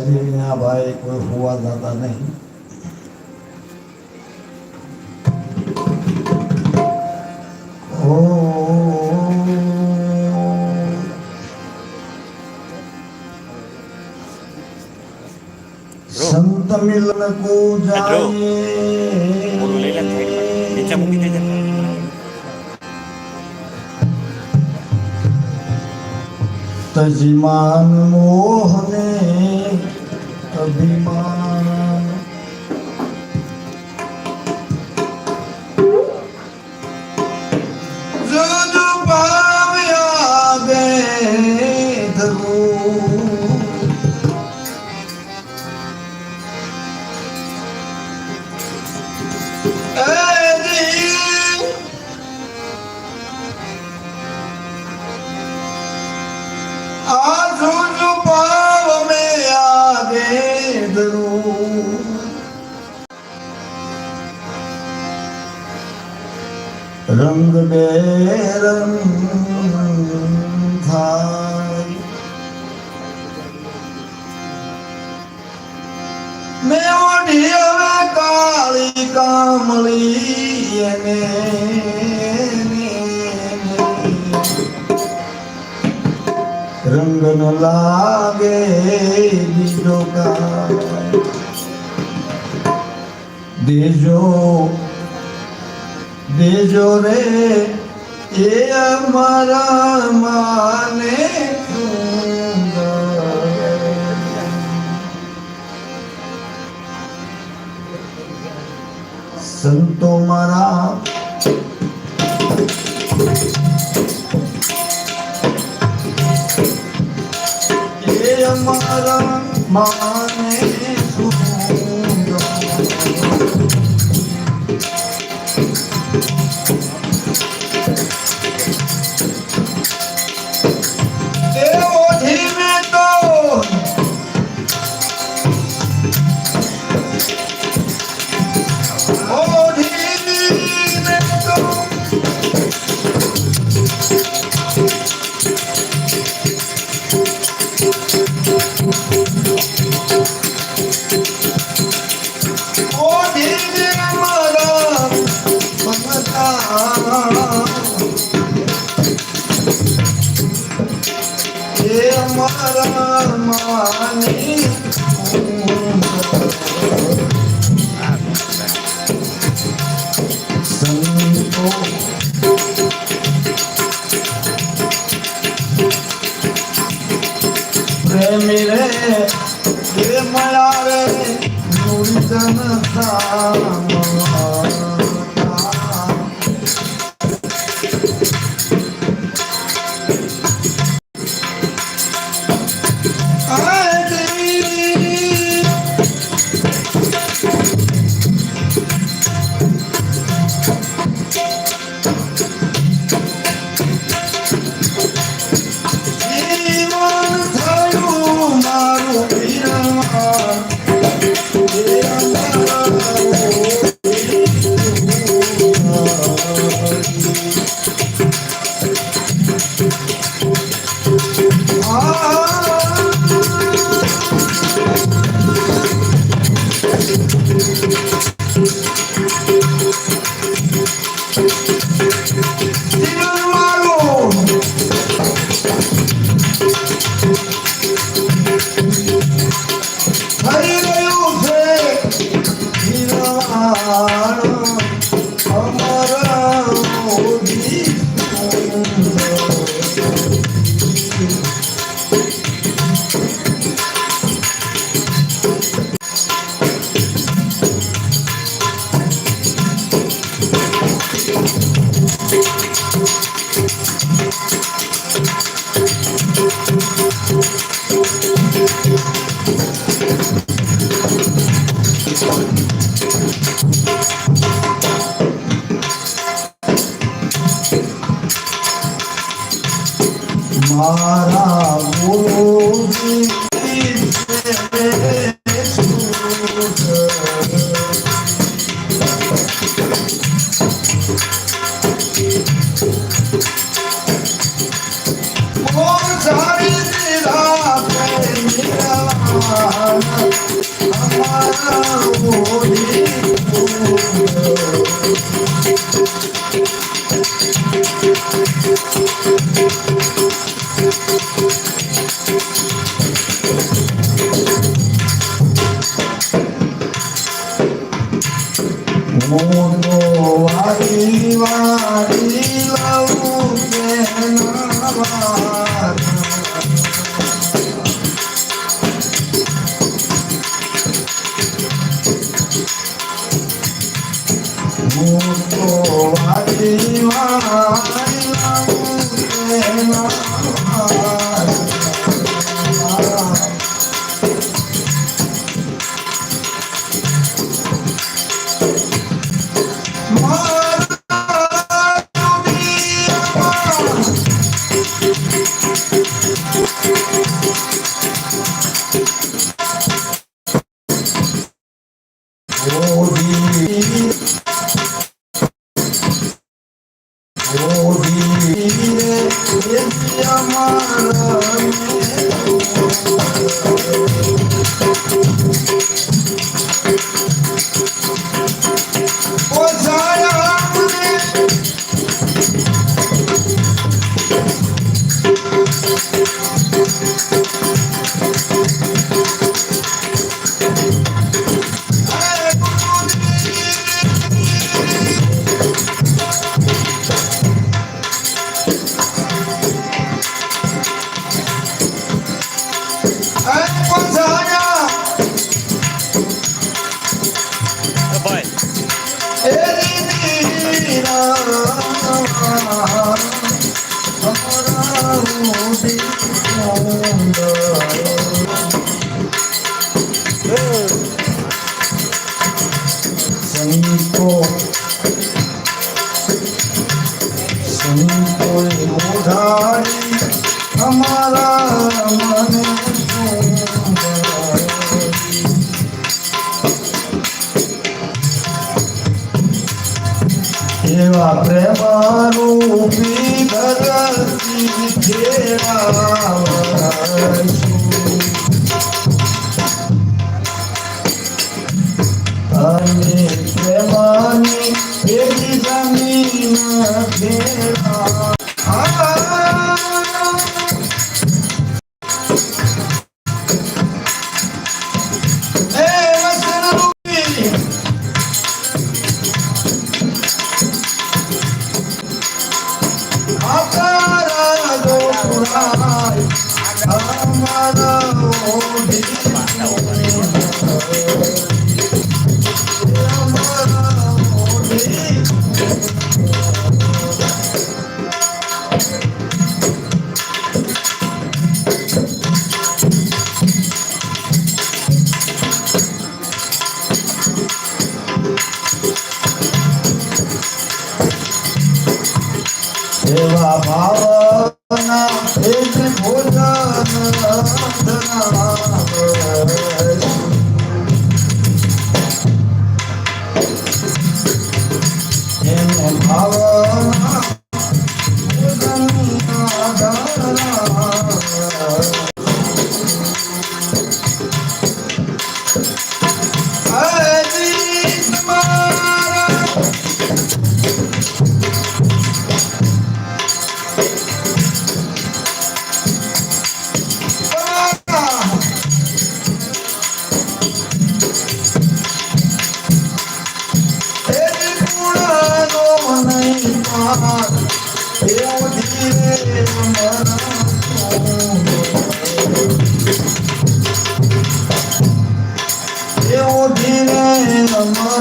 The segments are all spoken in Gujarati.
વરસાદીના ભાઈ કોઈ હોવા દાતા નહીં. સંત મિલન કો જાયે. તજમાન મોહને અભિમાન જુજુ દી આજુ રંગ બે રંગ થાય. મેં ઓઢી હવે કાળી એને રંગ ન લાગે બીજો કા દેજો દેજો રે એ અમારા માને. સંતો મારા એ અમારા માને માની સંતો love. Unida. Oh. એવા પ્રેમાનું પીધરથી જેવા અને પ્રેમાની એવી જમીન ભેરા No.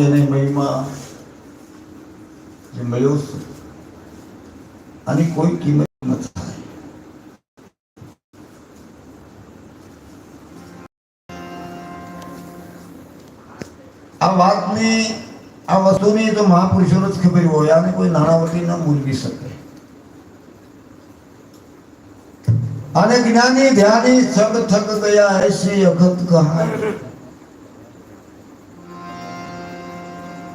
જેને મહિમા, જે મળ્યો છે, આની કોઈ કિંમત આ વાતને, આ વસ્તુની તો મહાપુરુષોને જ ખબર હોય, આને કોઈ નાણાવટી ન મૂલવી શકે. અને જ્ઞાની, ધ્યાની સબ થક ગયા એસી અખત કહાની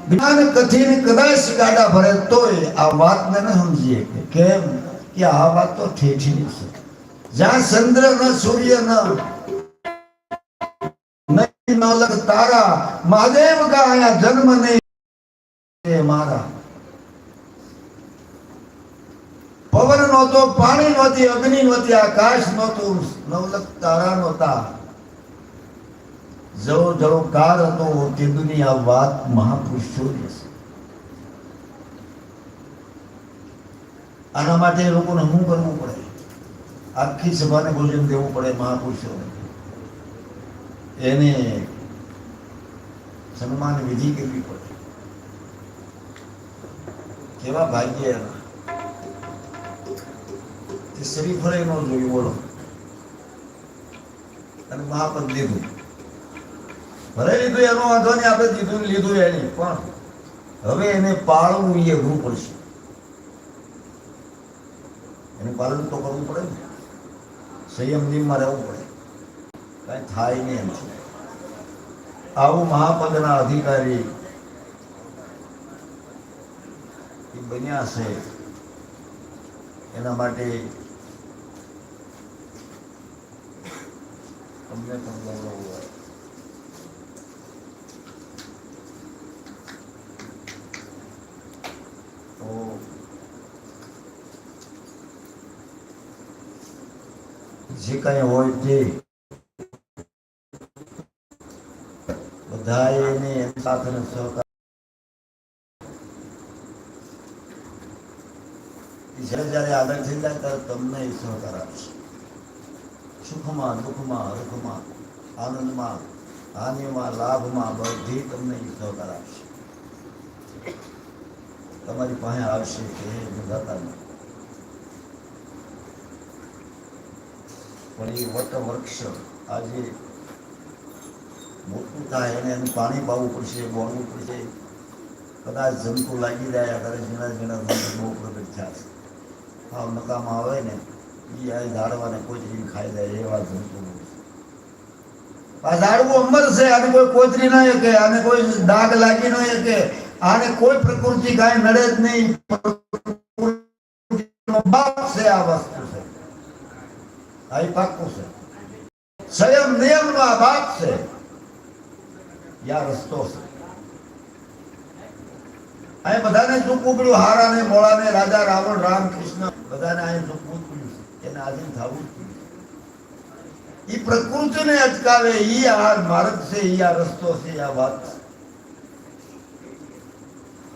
જ્ઞાન કથિન કદાચ ગાડા ભરે તોય આ વાતને ન સમજીએ કે કેમ કે આ વાત તો ઠેઠીની છે. જ્યાં ચંદ્ર ન સૂર્ય ન નહીં નલક તારા, મહાદેવ કા આયા જન્મ નહીં. એ મારા. પવન નહોતો, પાણી નહોતી, અગ્નિ નહોતી, આકાશ નહોતું, નવલક તારા નહોતા. જળો જવો કાર હતો તે દુનિયા વાત મહાપુરુષો છે આના માટે લોકોને શું કરવું પડે? આખી સભાને ભોજન દેવું પડે મહાપુરુષોને? એને સન્માન વિધિ કરવી પડે. કેવા ભાગ્ય એના? તે શ્રીફળે નો જોયું, બોલો. અને મહાપદ લીધું. ભલે લીધું એનો વાંધો નહીં, આપણે દીધું લીધું એની, પણ હવે એને પાળવું એ પડશે. એનું પાલન તો કરવું પડે ને. સંયમ નિયમમાં રહેવું પડે. કાંઈ થાય નહીં એમ છે. આવું મહાપદના અધિકારી એ બન્યા છે. એના માટે તમને પણ ગૌરવ હોય. જે કઈ હોય તે બધા એને એમ સાથેનો સહકાર જ્યારે જ્યારે આગળ થઈ જાય ત્યારે તમને એ સહકાર આપશે સુખમાં, દુઃખમાં, હરખમાં, આનંદમાં, હાનિમાં, લાભમાં બધી તમને એ સહકાર આપશે તમારી પાસે આવશે કે વિધાતાના પણ એ વટવૃક્ષ આજે મોટું થાય એને એનું પાણી પાવું પડશે બોલવું પડશે. કદાચ જંતુ લાગી રહ્યા કરે ઝીણા ઝીણા જંતુ બહુ પ્રગટ છે. ભાવ નકામાં આવે ને એ આ ઝાડવાને કોચરીને ખાઈ જાય એવા જંતુ આ ઝાડવું અમર છે, આને કોઈ કોચરી ના શકે આને કોઈ દાગ લાગી ન શકે આને કોઈ પ્રકૃતિ કાંઈ નડે જ નહીં પ્રકૃતિનો બાપ છે આ વસ્તુ છે આ ઈ પાક્કું છે સંયમ નિયમનો આ બાપ છે યા રસ્તો છે અહીં બધાને ચૂકવું પડ્યું હારાને મોળાને રાજા રાવણ રામ કૃષ્ણ બધાને અહીં ચૂકવું જ પડ્યું છે એને આધીન થવું જ પડ્યું ઈ પ્રકૃતિને અટકાવે ઈ આ માર્ગ છે ઈ આ રસ્તો છે ઈ આ વાત છે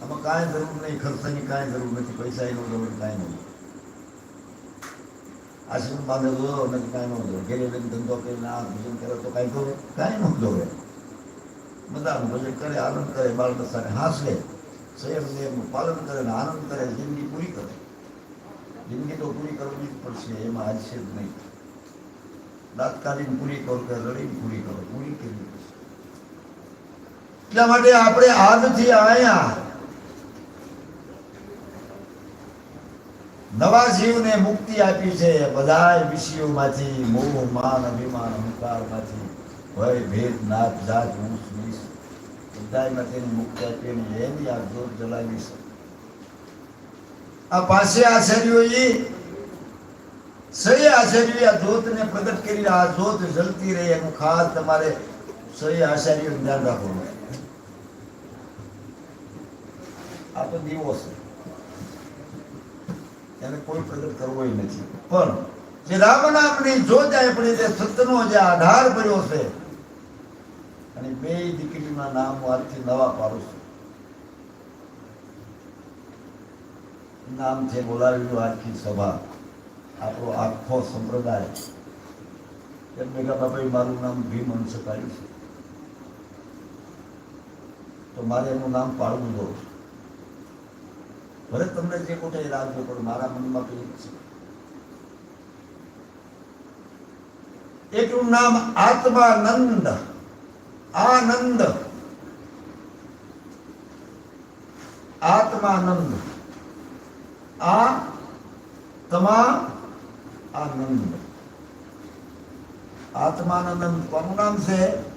આમાં કાંઈ જરૂર નહીં, ખર્ચની કાંઈ જરૂર નથી પૈસા એનો જરૂર કાંઈ નહીં આશ્રમ બાંધે દોરો નથી કાંઈ ન દો ઘેરે લઈને ધંધો કરીને આ ભોજન કરે તો કાંઈ દોરે કાંઈ ન દોરે બધા ભજન કરે, આનંદ કરે, બાળ બચ્ચાને હાંસલે. સંયમ નિયમનું પાલન કરે ને આનંદ કરે, જિંદગી પૂરી કરે. જિંદગી તો પૂરી કરવી જ પડશે, એમાં હાજશે જ નહીં. તાત્કાલિક પૂરી કરો કે રડીને પૂરી કરો, પૂરી કરવી પડશે. એટલા માટે આપણે આજથી આયા નવા જીવને મુક્તિ આપી છે બધાય વિષયોમાંથી મોહ માન, અભિમાન, અહંકારમાંથી. ભય, ભેદ નાત જાત, ઊંચ, નીચ બધામાંથી મુક્તિ આપી અને એની આ જોત જલાવી છે આ પાસે આચાર્યોએ સહી આચાર્ય આ જોતને પ્રગટ કરી આ જોત જલતી રહે એનું ખાસ તમારે સહી આચાર્ય ધ્યાન રાખવું આ તો દીવો છે. એને કોઈ પ્રગટ કરવો નથી. પણ જે રામ નામની જોત પણ જે સતનો જે આધાર કર્યો છે, અને બે દીકરીના નામ આજથી નવા પાડું છું. નામ છે બોલાવેલું આખી સભા, આપણો આખો સંપ્રદાય. એમ કહેતા ભાઈ મારું નામ ભીમ અંશ કાઢ્યું છે. તો મારે એનું નામ પાડવું દો ભલે તમને જે કોટે રાખજો પણ મારા મનમાં તો છે. એકનું નામ આત્માનંદ. આનંદ. આત્માનંદ. આ તમા આનંદ. આત્માનંદ કોનું નામ છે?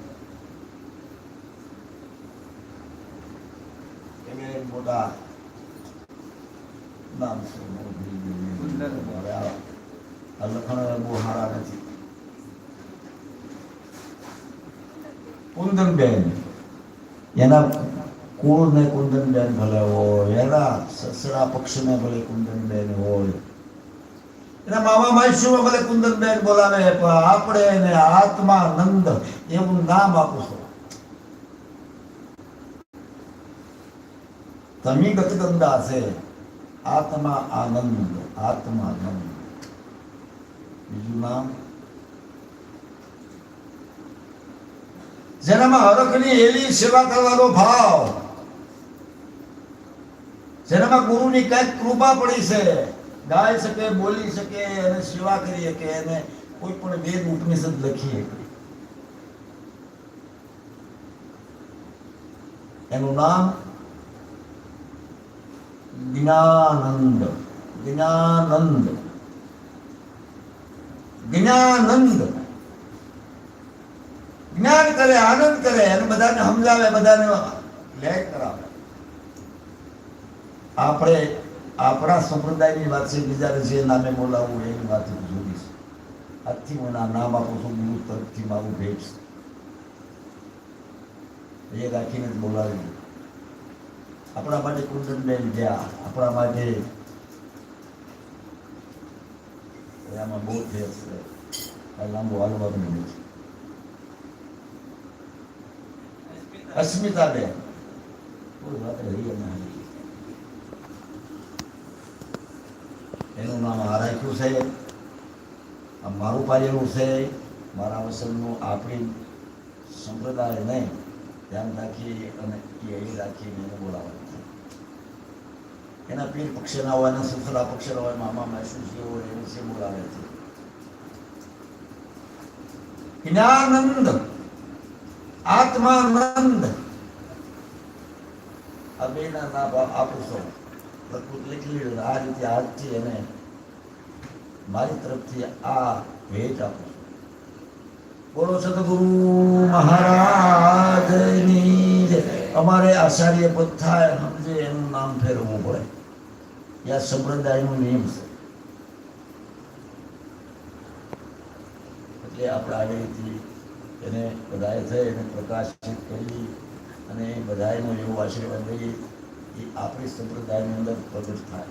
કુંદનબેન. એના કુળ ને કુંદનબેન ભલે હોય, એના સસરા પક્ષને ભલે કુંદનબેન હોય. એના મામા માસીઓમાં ભલે કુંદનબેન બોલાવે, પણ આપણે એને આત્માનંદ એવું નામ આપું છું. તમી ગતગંદા છે. આત્મા આનંદ આત્માનંદ બીજું નામ? જેનામાં હરખની એલી સેવા કરવાનો ભાવ. જેનામાં ગુરુની કંઈક કૃપા પડી છે. ગાઈ શકે, બોલી શકે અને સેવા કરી શકે, એને કોઈ પણ વેદ ઉપનિષદ લખી શકે. એનું નામ જ્ઞાનંદ જ્ઞાનંદ જ્ઞાનંદ જ્ઞાન કરે આનંદ કરે અને બધાને સમજાવે બધાને લે કરાવે આપણે આપણા સંપ્રદાયની વાત છે, બીજાને જે નામે બોલાવવું એની વાત જુદી છે આજથી હું એના નામ આપું છું, ગુરુ તરફથી મારું ભેટ છે. એ રાખીને જ બોલાવી આપણા માટે કુંદનબેન ગયા આપણા માટે. આમાં બહુ ફેર છે. લાંબો હાલવાનું નથી અસ્મિતાબેન. કોઈ વાત રહી નહીં એનું નામ આ રાખ્યું છે. આ મારું પાડેલું છે. મારા વસનનું આપણી સંપ્રદાય નહીં. ધ્યાન રાખી અને એ રાખીને એને બોલાવવાનું. છે એના પીર પક્ષના હોય એના સસરા પક્ષના હોય મામા માસુ જે હોય એને છે બોલાવે છે જ્ઞાનંદ આત્માનંદ આ બેના નામ આપું છું પ્રકૃત લખી લીધું આ રીતે આજથી એને મારી તરફથી આ ભેટ આપું બોલો સદગુરુ મહારાજની. અમારે આચાર્ય પદ થાય એનું નામ ફેરવવું પડે. એ આ સંપ્રદાયનો નિયમ છે. એટલે આપણે રીતે એને બધાએ થઈ એને પ્રકાશિત કરી અને એ બધાનો એવો આશીર્વાદ લઈએ એ આપણી સંપ્રદાયની અંદર પ્રગટ થાય.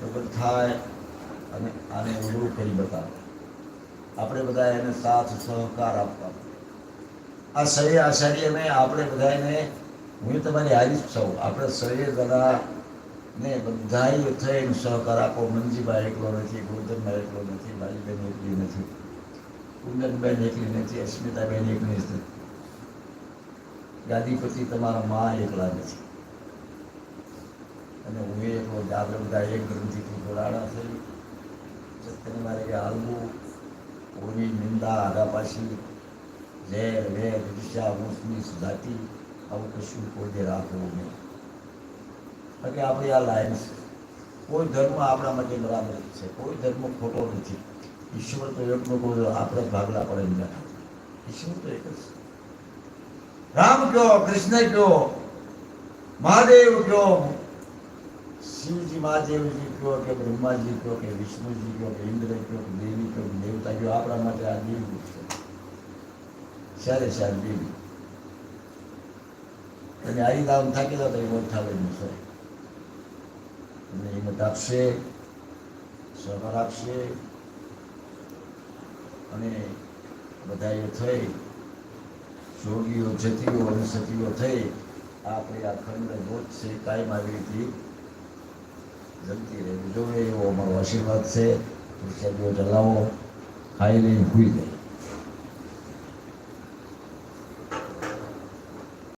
પ્રગટ થાય અને આને ઉજળું કરી બતાવે. આપણે બધા એને સાથ સહકાર આપવા. આ સહી આચાર્યને આપણે બધાને હું તમારી હારી જ છું. આપણે શરીર બધા ને બધાએ થઈને સહકાર આપો. મનજીભાઈ એકલો નથી ગોરધનભાઈ એકલો નથી ભાઈબેન એકલી નથી, કુંદનબેન એકલી નથી, અસ્મિતાબેન એકલી નથી. ગાદીપતિ તમારા મા એકલા નથી. અને હું એકલો આપણે બધા એક ગ્રંથિથી જોડાણા થઈ. સત્યને મારે હાલવું. કોની નિંદા આગાપાછી ઝેર, વેર ઈર્ષા ઊંચની જાતિ આવું કશું કોઈ દે રાખવું નહીં એટલે આપણી આ લાઈન છે કોઈ ધર્મ આપણા માટે બરાબર જ છે કોઈ ધર્મ ખોટો નથી ઈશ્વર તો એકનો કોઈ આપણે જ ભાગલા પડે ને બેઠા ઈશ્વર તો એક જ છે રામ કયો કૃષ્ણ કયો મહાદેવ કયો શિવજી મહાદેવજી કયો કે બ્રહ્માજી કયો કે વિષ્ણુજી કયો કે ઇન્દ્ર કયો કે દેવી કયો કે દેવતા કયો આપણા માટે આ દેવી છે સારે સાર દેવી અને આવી દામ થાકી દો તો એ થાવે નહીં સર અને હિંમત આપશે સહકાર આપશે, અને બધા એ થઈ જોગીઓ જતીઓ અને સતીઓ થઈ, આપણે આ ખંડ ગોત છે, કાયમ આવી રીતે જમતી રહેવી જોઈએ, એવો અમારો આશીર્વાદ છે. પ્રસાદીઓ ચલાવો ખાઈ લઈને ભૂલી જાય.